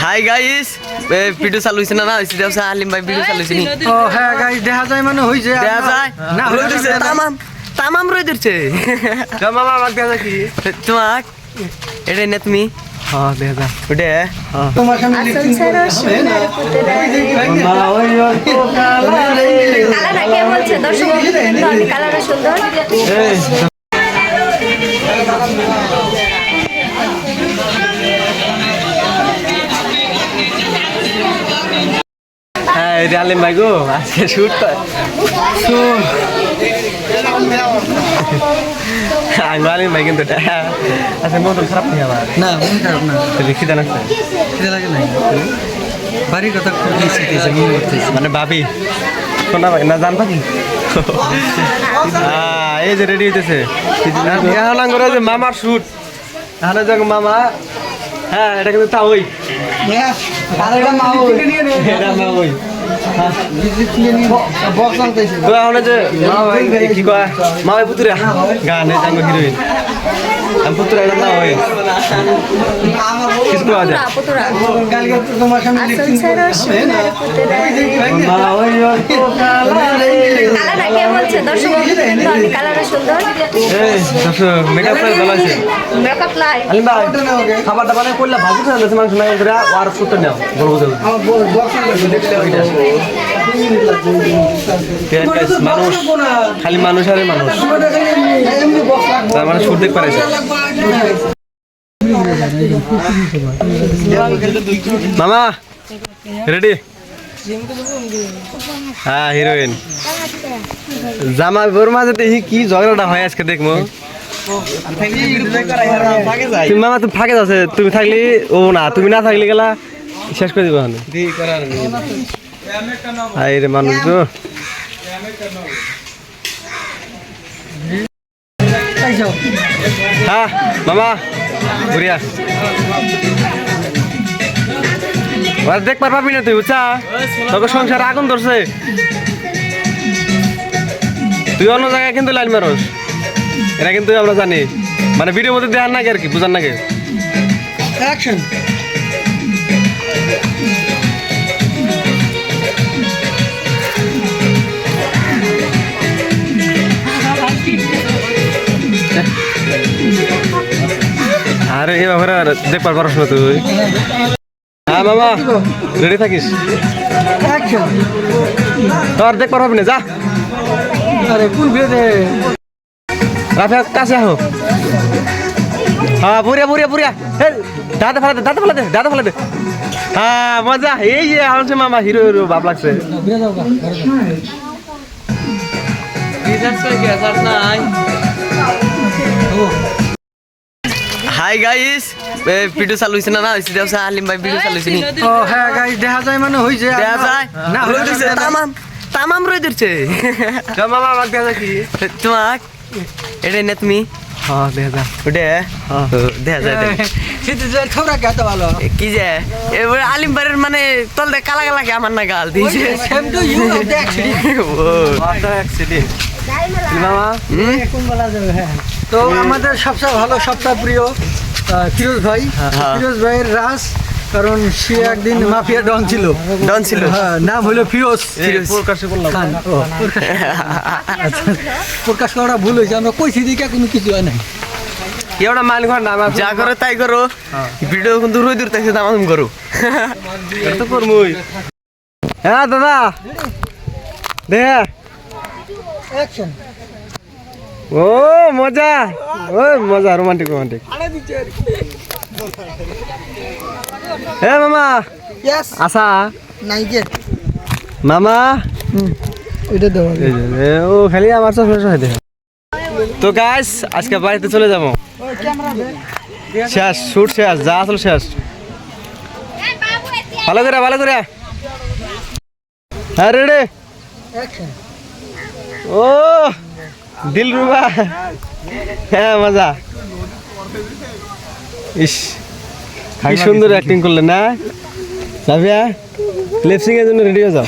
Hi guys video চালু হয়েছে না না হয়েছে দেওয়া আলিম ভাই ভিডিও চালু হয়েছে নি? ও হ্যাঁ গাইস দেখা যায় মানে হইছে দেওয়া যায়? না রোদ হইছে দিছে তামাম তামাম রোদ দিচ্ছে মামা আমাকে দেখা কি তোমাক? এটা নে তুমি? হ্যাঁ দেখা যায়। ওটা তোমার সামনে আসানসোলের সোনার পুতুরা কালারটা কে বলছে? দর্শক সুন্দর। হ্যাঁ এটা আলিম ভাই গো আজকে শুট আমি আলিম ভাই কিন্তু এটা। আচ্ছা মন খারাপ নেই আমার না মন খারাপ না। লিখি দেন একটা খিদে লাগে নাই। বাড়ির কথা মন ভাবি শোনা ভাই না জান পাখি এই যে রেডি হইতেছে। এখন করে যে মামার শুট এখানে যাক মামা হ্যাঁ এটা কিন্তু তা ওই এটা মা ওই তো এখন যে মা ওই কি কয় মা ওই পুতুরা গানে যাঙ্গ হিরোইন আমি পুতুরা না ওই কিছু কোয়া পুতুরা দর্শক সুন্দর। মেকআপ খাবার দাবার করলে ভাজি খাওয়া যাচ্ছে মাংস নাই করে আর ফুটটা নাও বলব মানুষ খালি মানুষ আরে মানুষ। তার মানে সুর দেখ পারেছে মামা রেডি হ্যাঁ হিরোইন। জামা বোর মাঝে দেখি কি ঝগড়াটা হয় আজকে দেখব। তুমি মামা, তুমি ফাঁকে আছে তুমি থাকলে ও না, তুমি না থাকলে গেলা, শেষ করে দিব আই রে মানুষ তো হ্যাঁ মামা বুড়িয়া ওরা দেখ পার পাবি না তুই বুঝছা? তোকে সংসার আগুন ধরছে। তুই অন্য জায়গায় কিন্তু লাইন মারস। এটা কিন্তু আমরা জানি। মানে ভিডিওর মধ্যে দেখার নাকি আর কি বুঝার নাকি? অ্যাকশন আরে এই ব্যাপারে আর দেখবার পারস না তুই। হ্যাঁ মামা রেডি থাকিস? তোর দেখ পারবি না যা। আরে কোন বেদে রাফিয়া কাছে আহ। হ্যাঁ পুরিয়া পুরিয়া পুরিয়া। দাদা ফেলা দে দাদা ফেলা দে দাদা ফেলা দে। হ্যাঁ মজা। এই যে আনছে মামা হিরো হিরো ভাব লাগছে। হাই গাইস ভিডিও চালু হয়েছে না না হয়েছে দেওয়া আলিম ভাই ভিডিও চালু হয়েছে নি? ও হ্যাঁ গাইস দেখা যায় মানে হইছে দেওয়া যায়? না দিছে তামাম তামাম রোদ দিচ্ছে মামা আমাকে দেখা। কি তোমাক এটা নে তুমি? হ্যাঁ দেখা যায় ওটা ও, দেখা যায় দেখা। যায়। থোড়া গাতে ভালো কি যে? এবার আলিম বাড়ির মানে তলতে কালা কালা কে আমার না গাল দিয়েছে সেম টু ইউ মামা? তো আমাদের সবচেয়ে ভালো সবচেয়ে প্রিয় ফিরোজ ভাই। হ্যাঁ। ফিরোজ ভাইয়ের রাস কারণ সে একদিন মাফিয়া ডন ছিল। ডন ছিল? হ্যাঁ, নাম হলো ফিরোজ। ফিরোজ। প্রকাশ ও, প্রকাশ। আচ্ছা, করা ভুল হয়েছে। আমরা কইছি দিকে কোনো কিছু হয় নাই। এওটা মান ঘর না যা করো তাই করো। ভিডিও কিন্তু রোদ দূর থাকছে তামাম করো। তো করমুই। হ্যাঁ দাদা। দে। অ্যাকশন ও মজা। ও মজা রোমান্টিক রোমান্টিক হ্যাঁ মামা। ইয়েস আসা নাই গে মামা এটা এ, ও খালি আমার চশমা সহায় দেখে তো গাইস আজকে বাড়িতে চলে যাব। শেষ শুট শেষ যা আসলে শেষ। ভালো করে ভালো করে। হ্যাঁ অ্যাকশন ও দিল রুবা। হ্যাঁ মজা। ইস কি সুন্দর অ্যাক্টিং করলে না? সাফিয়া লিপসিং এর জন্য রেডি হয়ে যাও